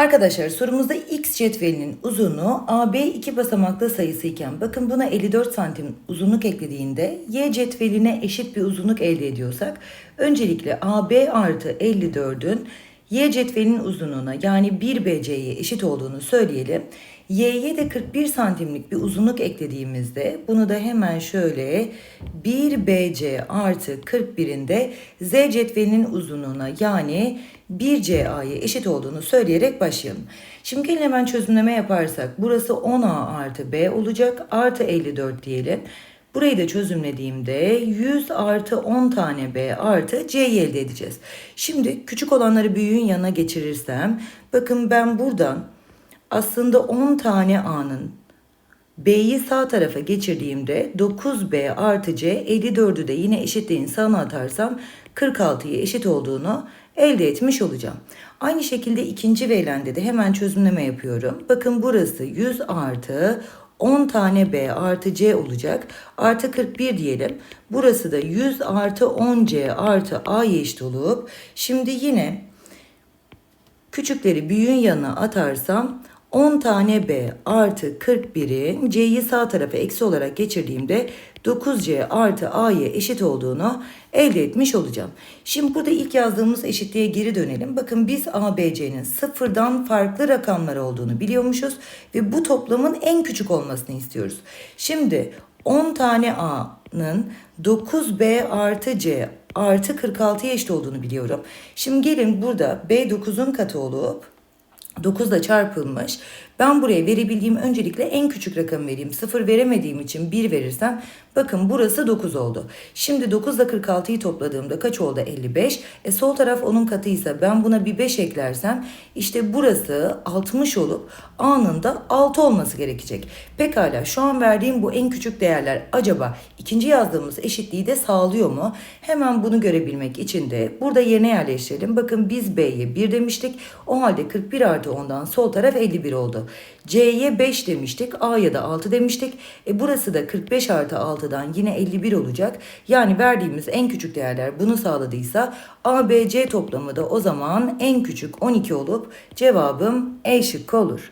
Arkadaşlar sorumuzda x cetvelinin uzunluğu AB iki basamaklı sayısı iken bakın buna 54 santim uzunluk eklediğinde y cetveline eşit bir uzunluk elde ediyorsak öncelikle AB artı 54'ün y cetvelinin uzunluğuna yani 1BC'ye eşit olduğunu söyleyelim. Y'ye de 41 santimlik bir uzunluk eklediğimizde bunu da hemen şöyle 1BC artı 41'in de Z cetvelinin uzunluğuna yani 1CA'ya eşit olduğunu söyleyerek başlayalım. Şimdi gelin hemen çözümleme yaparsak burası 10A artı B olacak artı 54 diyelim. Burayı da çözümlediğimde 100 artı 10 tane B artı C'yi elde edeceğiz. Şimdi küçük olanları büyüğün yanına geçirirsem bakın ben buradan aslında 10 tane A'nın B'yi sağ tarafa geçirdiğimde 9B artı C 54'ü de yine eşitliğin sağına atarsam 46'ya eşit olduğunu elde etmiş olacağım. Aynı şekilde ikinci verilende de hemen çözümleme yapıyorum. Bakın burası 100 artı 10 tane B artı C olacak. Artı 41 diyelim. Burası da 100 artı 10C artı A'ya eşit olup şimdi yine küçükleri büyüğün yanına atarsam 10 tane B artı 41'in C'yi sağ tarafa eksi olarak geçirdiğimde 9C artı A'ya eşit olduğunu elde etmiş olacağım. Şimdi burada ilk yazdığımız eşitliğe geri dönelim. Bakın biz ABC'nin sıfırdan farklı rakamlar olduğunu biliyormuşuz ve bu toplamın en küçük olmasını istiyoruz. Şimdi 10 tane A'nın 9B artı C artı 46'ya eşit olduğunu biliyorum. Şimdi gelin burada B 9'un katı olup 9 ile çarpılmış. Ben buraya verebildiğim öncelikle en küçük rakamı vereyim. 0 veremediğim için 1 verirsem bakın burası 9 oldu. Şimdi 9 ile 46'yı topladığımda kaç oldu? 55. E sol taraf onun katıysa ben buna bir 5 eklersem işte burası 60 olup A'nın da 6 olması gerekecek. Pekala şu an verdiğim bu en küçük değerler acaba ikinci yazdığımız eşitliği de sağlıyor mu? Hemen bunu görebilmek için de burada yerine yerleştirelim. Bakın biz B'ye 1 demiştik. O halde 41 artı 10'dan sol taraf 51 oldu. C'ye 5 demiştik. A'ya da 6 demiştik. E burası da 45 artı 6'dan yine 51 olacak. Yani verdiğimiz en küçük değerler bunu sağladıysa ABC toplamı da o zaman en küçük 12 olup cevabım E şıkkı olur.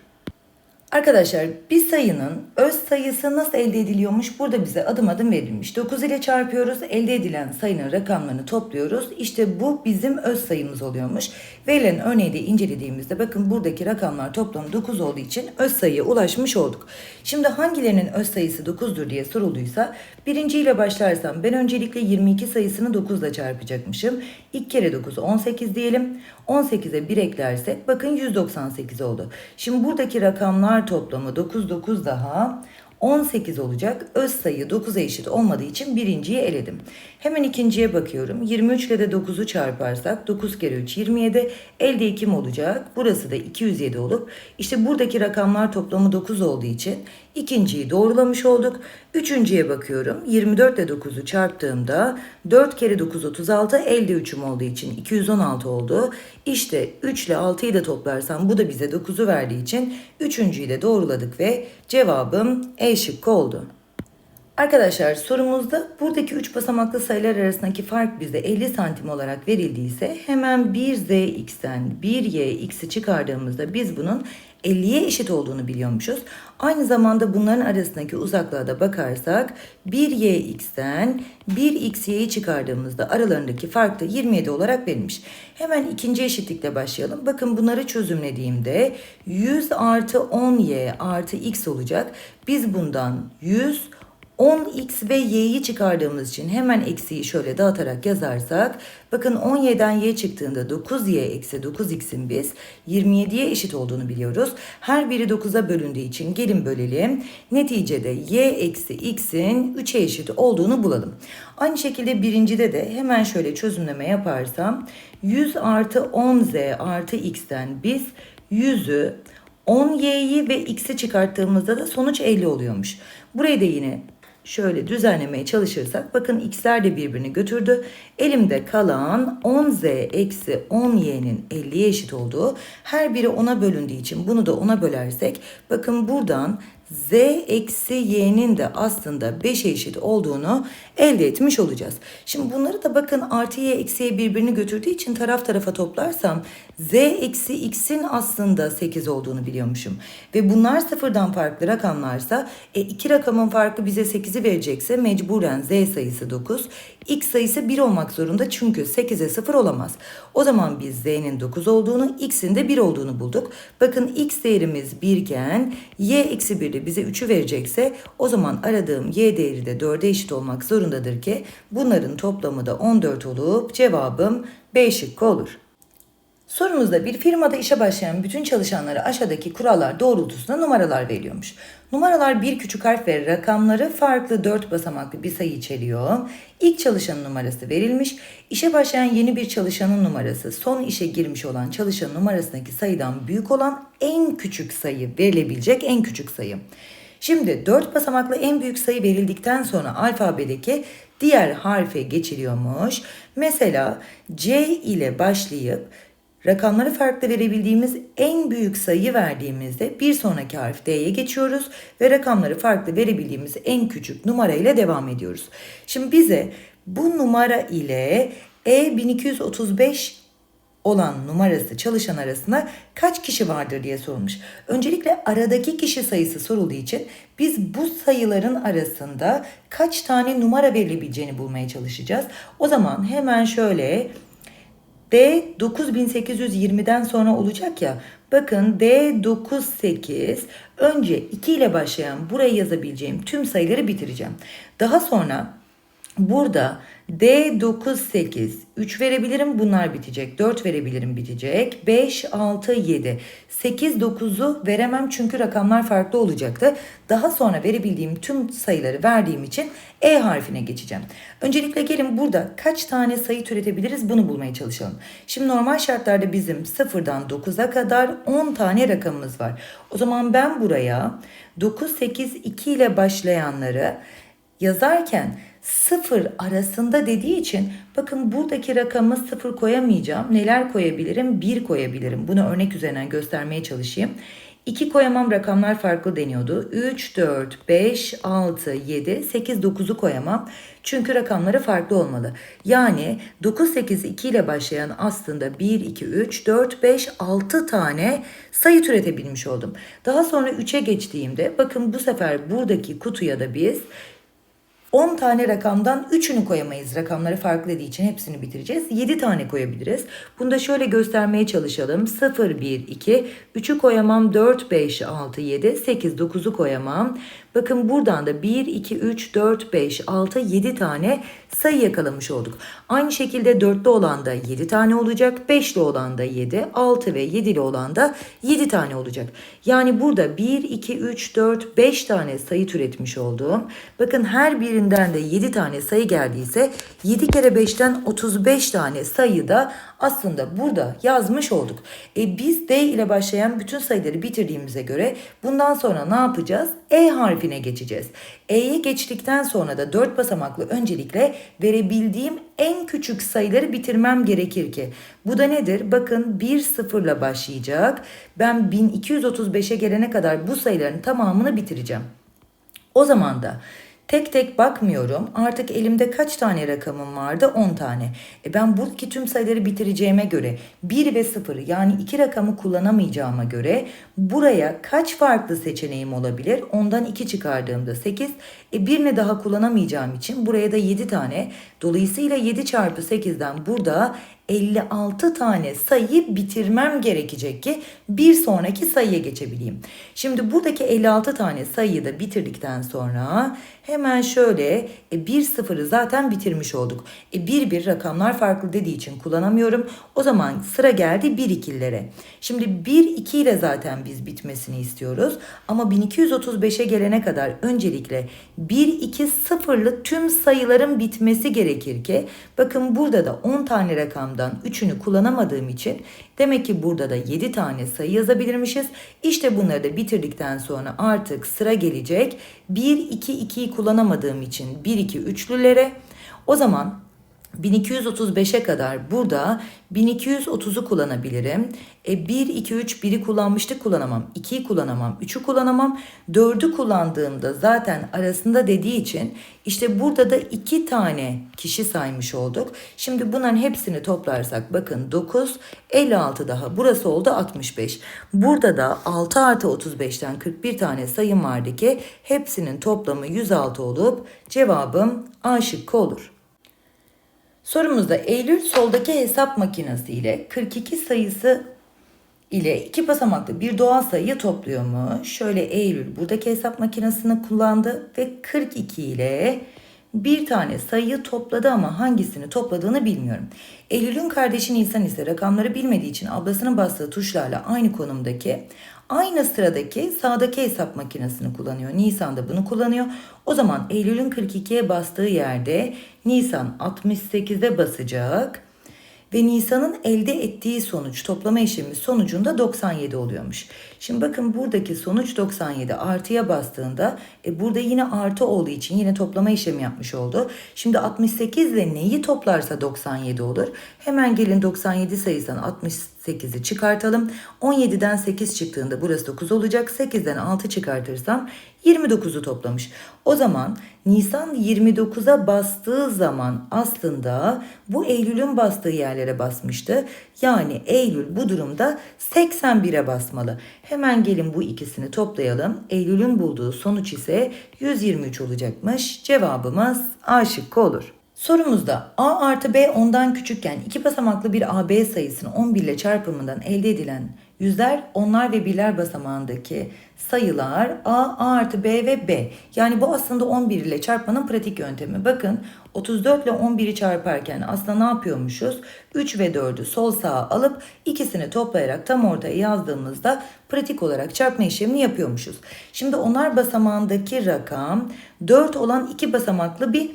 Arkadaşlar bir sayının öz sayısı nasıl elde ediliyormuş burada bize adım adım verilmiş. 9 ile çarpıyoruz elde edilen sayının rakamlarını topluyoruz. İşte bu bizim öz sayımız oluyormuş. Verilen örneği de incelediğimizde bakın buradaki rakamlar toplam 9 olduğu için öz sayıya ulaşmış olduk. Şimdi hangilerinin öz sayısı 9'dur diye sorulduysa birinciyle başlarsam ben öncelikle 22 sayısını 9 ile çarpacakmışım. İlk kere 9 18 diyelim. 18'e 1 eklersek bakın 198 oldu. Şimdi buradaki rakamlar toplamı 9 9 daha 18 olacak. Öz sayı 9'a eşit olmadığı için birinciyi eledim. Hemen ikinciye bakıyorum. 23 ile de 9'u çarparsak 9 kere 3 27. Elde 2 mi olacak? Burası da 207 olup işte buradaki rakamlar toplamı 9 olduğu için ikinciyi doğrulamış olduk. Üçüncüye bakıyorum. 24 ile 9'u çarptığımda 4 kere 9 36 elde 3'üm olduğu için 216 oldu. İşte 3 ile 6'yı da toplarsam bu da bize 9'u verdiği için üçüncüyü de doğruladık ve cevabım E şıkkı oldu. Arkadaşlar sorumuzda buradaki 3 basamaklı sayılar arasındaki fark bize 50 santim olarak verildiyse hemen 1zx'ten 1yx'i çıkardığımızda biz bunun 50'ye eşit olduğunu biliyormuşuz. Aynı zamanda bunların arasındaki uzaklığa da bakarsak 1yx'ten 1xy'yi çıkardığımızda aralarındaki fark da 27 olarak verilmiş. Hemen ikinci eşitlikle başlayalım. Bakın bunları çözümlediğimde 100 artı 10y artı x olacak. Biz bundan 100 10x ve y'yi çıkardığımız için hemen eksiği şöyle dağıtarak yazarsak bakın 17'den y çıktığında 9y eksi 9x'in biz 27'ye eşit olduğunu biliyoruz. Her biri 9'a bölündüğü için gelin bölelim. Neticede y eksi x'in 3'e eşit olduğunu bulalım. Aynı şekilde birincide de hemen şöyle çözümleme yaparsam 100 artı 10z artı x'ten biz 100'ü 10y'yi ve x'i çıkarttığımızda da sonuç 50 oluyormuş. Burayı da yine şöyle düzenlemeye çalışırsak bakın x'ler de birbirini götürdü. Elimde kalan 10z eksi 10y'nin 50'ye eşit olduğu her biri 10'a bölündüğü için bunu da 10'a bölersek bakın buradan z eksi y'nin de aslında 5'e eşit olduğunu elde etmiş olacağız. Şimdi bunları da bakın artı y eksi y birbirini götürdüğü için taraf tarafa toplarsam z eksi x'in aslında 8 olduğunu biliyormuşum. Ve bunlar sıfırdan farklı rakamlarsa e, iki rakamın farkı bize 8'i verecekse mecburen z sayısı 9, x sayısı 1 olmak zorunda çünkü 8'e 0 olamaz. O zaman biz z'nin 9 olduğunu, x'in de 1 olduğunu bulduk. Bakın x değerimiz 1 iken y eksi 1 de bize 3'ü verecekse o zaman aradığım y değeri de 4'e eşit olmak zorundadır ki bunların toplamı da 14 olup cevabım B şıkkı olur. Sorumuzda bir firmada işe başlayan bütün çalışanlara aşağıdaki kurallar doğrultusunda numaralar veriliyormuş. Numaralar bir küçük harf ve rakamları farklı dört basamaklı bir sayı içeriyor. İlk çalışanın numarası verilmiş. İşe başlayan yeni bir çalışanın numarası son işe girmiş olan çalışanın numarasındaki sayıdan büyük olan en küçük sayı verilebilecek en küçük sayı. Şimdi dört basamaklı en büyük sayı verildikten sonra alfabedeki diğer harfe geçiliyormuş. Mesela C ile başlayıp Rakamları farklı verebildiğimiz en büyük sayı verdiğimizde bir sonraki harf D'ye geçiyoruz ve rakamları farklı verebildiğimiz en küçük numara ile devam ediyoruz. Şimdi bize bu numara ile E1235 olan numarası çalışan arasında kaç kişi vardır diye sorulmuş. Öncelikle aradaki kişi sayısı sorulduğu için biz bu sayıların arasında kaç tane numara verilebileceğini bulmaya çalışacağız. O zaman hemen şöyle D 9820'den sonra olacak ya. Bakın D 98 önce 2 ile başlayan buraya yazabileceğim tüm sayıları bitireceğim. Daha sonra burada D 9 8 3 verebilirim bunlar bitecek. 4 verebilirim bitecek. 5 6 7 8 9'u veremem çünkü rakamlar farklı olacaktı. Daha sonra verebildiğim tüm sayıları verdiğim için E harfine geçeceğim. Öncelikle gelin burada kaç tane sayı türetebiliriz bunu bulmaya çalışalım. Şimdi normal şartlarda bizim 0'dan 9'a kadar 10 tane rakamımız var. O zaman ben buraya 9 8 2 ile başlayanları yazarken sıfır arasında dediği için bakın buradaki rakamı sıfır koyamayacağım. Neler koyabilirim? Bir koyabilirim. Bunu örnek üzerinden göstermeye çalışayım. 2 koyamam rakamlar farklı deniyordu. 3, 4, 5, 6, 7, 8, 9'u koyamam. Çünkü rakamları farklı olmalı. Yani 9, 8, 2 ile başlayan aslında 1, 2, 3, 4, 5, 6 tane sayı türetebilmiş oldum. Daha sonra 3'e geçtiğimde bakın bu sefer buradaki kutuya da biz 10 tane rakamdan 3'ünü koyamayız. Rakamları farklı dediği için hepsini bitireceğiz. 7 tane koyabiliriz. Bunu da şöyle göstermeye çalışalım. 0, 1, 2, 3'ü koyamam. 4, 5, 6, 7, 8, 9'u koyamam. Bakın buradan da 1, 2, 3, 4, 5, 6, 7 tane sayı yakalamış olduk. Aynı şekilde 4'lü olan da 7 tane olacak. 5'li olan da 7, 6 ve 7'li olan da 7 tane olacak. Yani burada 1, 2, 3, 4, 5 tane sayı türetmiş olduğum. Bakın her birinden de 7 tane sayı geldiyse 7 kere 5'ten 35 tane sayı da aslında burada yazmış olduk. E biz D ile başlayan bütün sayıları bitirdiğimize göre bundan sonra ne yapacağız? E harfine geçeceğiz. E'ye geçtikten sonra da 4 basamaklı öncelikle verebildiğim en küçük sayıları bitirmem gerekir ki. Bu da nedir? Bakın 1 sıfırla başlayacak. Ben 1235'e gelene kadar bu sayıların tamamını bitireceğim. O zaman da Tek tek bakmıyorum. Artık elimde kaç tane rakamım vardı? 10 tane. E ben buradaki tüm sayıları bitireceğime göre 1 ve 0 yani iki rakamı kullanamayacağıma göre buraya kaç farklı seçeneğim olabilir? Ondan 2 çıkardığımda 8. E birini daha kullanamayacağım için buraya da 7 tane. Dolayısıyla 7 çarpı 8'den burada 56 tane sayı bitirmem gerekecek ki bir sonraki sayıya geçebileyim. Şimdi buradaki 56 tane sayıyı da bitirdikten sonra hemen şöyle e, bir sıfırı zaten bitirmiş olduk. E, bir bir rakamlar farklı dediği için kullanamıyorum. O zaman sıra geldi bir ikililere. Şimdi bir iki ile zaten biz bitmesini istiyoruz. Ama 1235'e gelene kadar öncelikle 1 2 sıfırlı tüm sayıların bitmesi gerekir ki bakın burada da 10 tane rakamdan 3'ünü kullanamadığım için demek ki burada da 7 tane sayı yazabilirmişiz. İşte bunları da bitirdikten sonra artık sıra gelecek. 1 2 2'yi kullanamadığım için 1 2 üçlülere o zaman 1235'e kadar burada 1230'u kullanabilirim. E 1, 2, 3, 1'i kullanmıştık kullanamam. 2'yi kullanamam. 3'ü kullanamam. 4'ü kullandığımda zaten arasında dediği için işte burada da 2 tane kişi saymış olduk. Şimdi bunların hepsini toplarsak bakın 9, 56 daha. Burası oldu 65. Burada da 6 artı 35'ten 41 tane sayım vardı ki hepsinin toplamı 106 olup cevabım A şıkkı olur. Sorumuzda Eylül soldaki hesap makinesi ile 42 sayısı ile iki basamaklı bir doğal sayıyı topluyor mu? Şöyle Eylül buradaki hesap makinesini kullandı ve 42 ile bir tane sayıyı topladı ama hangisini topladığını bilmiyorum. Eylül'ün kardeşi Nisan ise rakamları bilmediği için ablasının bastığı tuşlarla aynı konumdaki aynı sıradaki sağdaki hesap makinesini kullanıyor. Nisan da bunu kullanıyor. O zaman Eylül'ün 42'ye bastığı yerde Nisan 68'e basacak ve Nisan'ın elde ettiği sonuç toplama işlemi sonucunda 97 oluyormuş. Şimdi bakın buradaki sonuç 97 artıya bastığında e, burada yine artı olduğu için yine toplama işlemi yapmış oldu. Şimdi 68 ile neyi toplarsa 97 olur. Hemen gelin 97 sayısından 68'i çıkartalım. 17'den 8 çıktığında burası 9 olacak. 8'den 6 çıkartırsam 29'u toplamış. O zaman Nisan 29'a bastığı zaman aslında bu Eylül'ün bastığı yerlere basmıştı. Yani Eylül bu durumda 81'e basmalı. Hemen gelin bu ikisini toplayalım. Eylül'ün bulduğu sonuç ise 123 olacakmış. Cevabımız A şıkkı olur. Sorumuzda A artı B ondan küçükken iki basamaklı bir AB sayısının 11 ile çarpımından elde edilen yüzler, onlar ve birler basamağındaki sayılar A, A artı B ve B. Yani bu aslında 11 ile çarpmanın pratik yöntemi. Bakın 34 ile 11'i çarparken aslında ne yapıyormuşuz? 3 ve 4'ü sol sağa alıp ikisini toplayarak tam ortaya yazdığımızda pratik olarak çarpma işlemini yapıyormuşuz. Şimdi onlar basamağındaki rakam 4 olan iki basamaklı bir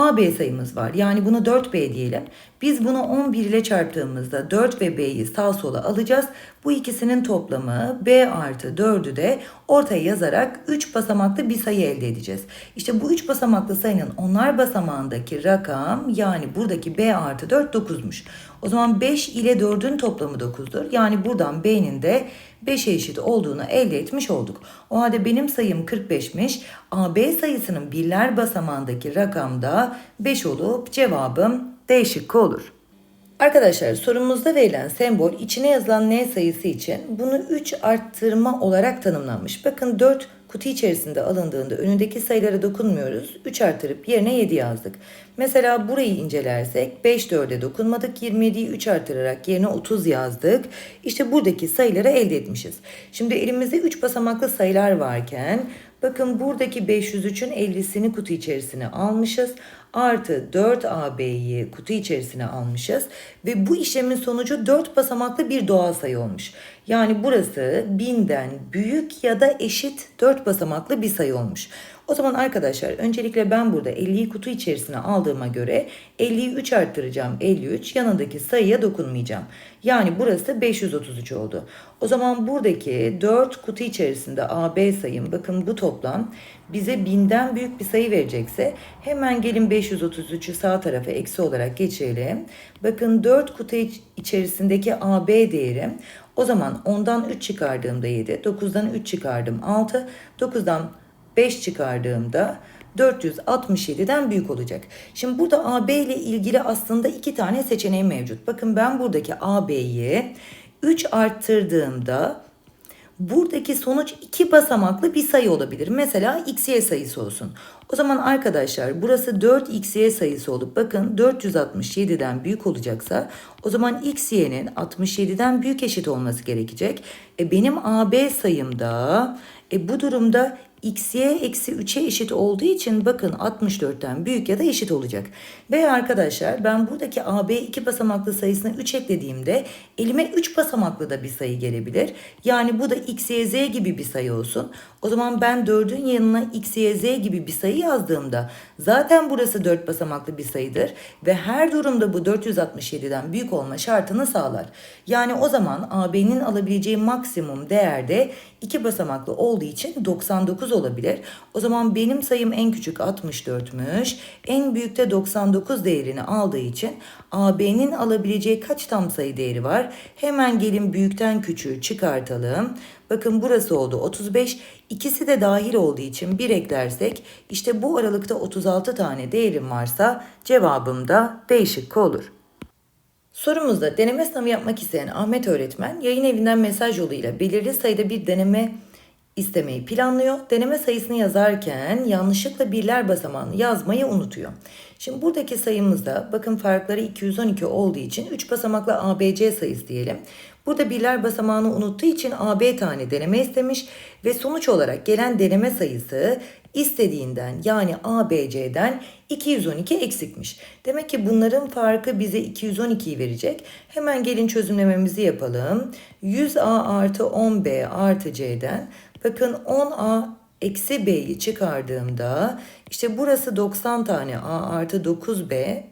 AB sayımız var. Yani bunu 4B diyelim. Biz bunu 11 ile çarptığımızda 4 ve B'yi sağ sola alacağız. Bu ikisinin toplamı B artı 4'ü de ortaya yazarak 3 basamaklı bir sayı elde edeceğiz. İşte bu 3 basamaklı sayının onlar basamağındaki rakam yani buradaki B artı 4 9'muş. O zaman 5 ile 4'ün toplamı 9'dur. Yani buradan B'nin de 5'e eşit olduğunu elde etmiş olduk. O halde benim sayım 45'miş. AB sayısının birler basamağındaki rakam da 5 olup cevabım D şıkkı olur. Arkadaşlar sorumuzda verilen sembol içine yazılan n sayısı için bunu 3 arttırma olarak tanımlanmış. Bakın 4 kutu içerisinde alındığında önündeki sayılara dokunmuyoruz. 3 artırıp yerine 7 yazdık. Mesela burayı incelersek 5 4'e dokunmadık. 27'yi 3 artırarak yerine 30 yazdık. İşte buradaki sayıları elde etmişiz. Şimdi elimizde 3 basamaklı sayılar varken bakın buradaki 503'ün 50'sini kutu içerisine almışız artı 4AB'yi kutu içerisine almışız ve bu işlemin sonucu 4 basamaklı bir doğal sayı olmuş. Yani burası 1000'den büyük ya da eşit 4 basamaklı bir sayı olmuş. O zaman arkadaşlar öncelikle ben burada 50'yi kutu içerisine aldığıma göre 50'yi 3 arttıracağım 53 yanındaki sayıya dokunmayacağım. Yani burası 533 oldu. O zaman buradaki 4 kutu içerisinde AB sayım bakın bu toplam bize 1000'den büyük bir sayı verecekse hemen gelin 533'ü sağ tarafa eksi olarak geçirelim. Bakın 4 kutu içerisindeki AB değeri o zaman 10'dan 3 çıkardığımda 7, 9'dan 3 çıkardım 6, 9'dan 5 çıkardığımda 467'den büyük olacak. Şimdi burada AB ile ilgili aslında iki tane seçeneğim mevcut. Bakın ben buradaki AB'yi 3 arttırdığımda buradaki sonuç iki basamaklı bir sayı olabilir. Mesela xy sayısı olsun. O zaman arkadaşlar burası 4xy sayısı olup bakın 467'den büyük olacaksa o zaman xy'nin 67'den büyük eşit olması gerekecek. E benim AB sayımda e bu durumda xy eksi 3'e eşit olduğu için bakın 64'ten büyük ya da eşit olacak. Ve arkadaşlar ben buradaki AB iki basamaklı sayısına 3 eklediğimde elime 3 basamaklı da bir sayı gelebilir. Yani bu da xy z gibi bir sayı olsun. O zaman ben 4'ün yanına xy z gibi bir sayı yazdığımda zaten burası 4 basamaklı bir sayıdır. Ve her durumda bu 467'den büyük olma şartını sağlar. Yani o zaman AB'nin alabileceği maksimum değerde iki basamaklı olduğu için 99 99 olabilir. O zaman benim sayım en küçük 64'müş. En büyükte 99 değerini aldığı için AB'nin alabileceği kaç tam sayı değeri var? Hemen gelin büyükten küçüğü çıkartalım. Bakın burası oldu 35. İkisi de dahil olduğu için bir eklersek işte bu aralıkta 36 tane değerim varsa cevabım da D şıkkı olur. Sorumuzda deneme sınavı yapmak isteyen Ahmet öğretmen yayın evinden mesaj yoluyla belirli sayıda bir deneme istemeyi planlıyor. Deneme sayısını yazarken yanlışlıkla birler basamağını yazmayı unutuyor. Şimdi buradaki sayımızda bakın farkları 212 olduğu için 3 basamaklı ABC sayısı diyelim. Burada birler basamağını unuttuğu için AB tane deneme istemiş ve sonuç olarak gelen deneme sayısı istediğinden yani ABC'den 212 eksikmiş. Demek ki bunların farkı bize 212'yi verecek. Hemen gelin çözümlememizi yapalım. 100A artı 10B artı C'den bakın 10A eksi B'yi çıkardığımda işte burası 90 tane A artı 9B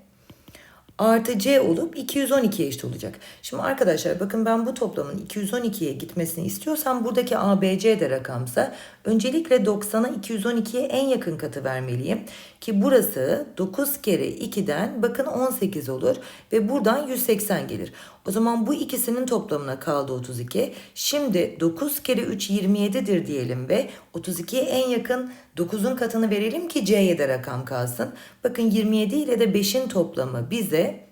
artı C olup 212'ye eşit olacak. Şimdi arkadaşlar bakın ben bu toplamın 212'ye gitmesini istiyorsam buradaki ABC de rakamsa öncelikle 90'a 212'ye en yakın katı vermeliyim. Ki burası 9 kere 2'den bakın 18 olur ve buradan 180 gelir. O zaman bu ikisinin toplamına kaldı 32. Şimdi 9 kere 3 27'dir diyelim ve 32'ye en yakın 9'un katını verelim ki C'ye de rakam kalsın. Bakın 27 ile de 5'in toplamı bize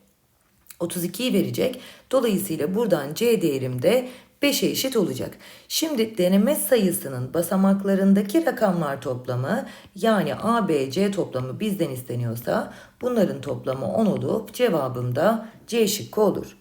32'yi verecek. Dolayısıyla buradan C değerim de 5'e eşit olacak. Şimdi deneme sayısının basamaklarındaki rakamlar toplamı yani A, B, C toplamı bizden isteniyorsa bunların toplamı 10 olup cevabım da C şıkkı olur.